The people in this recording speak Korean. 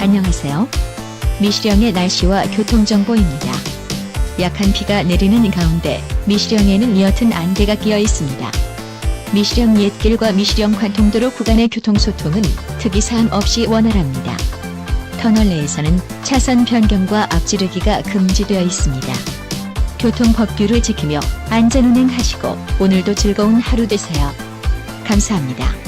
안녕하세요. 미시령의 날씨와 교통정보입니다. 약한 비가 내리는 가운데 미시령에는 옅은 안개가 끼어 있습니다. 미시령 옛길과 미시령 관통도로 구간의 교통소통은 특이사항 없이 원활합니다. 터널 내에서는 차선 변경과 앞지르기가 금지되어 있습니다. 교통법규를 지키며 안전운행하시고 오늘도 즐거운 하루 되세요. 감사합니다.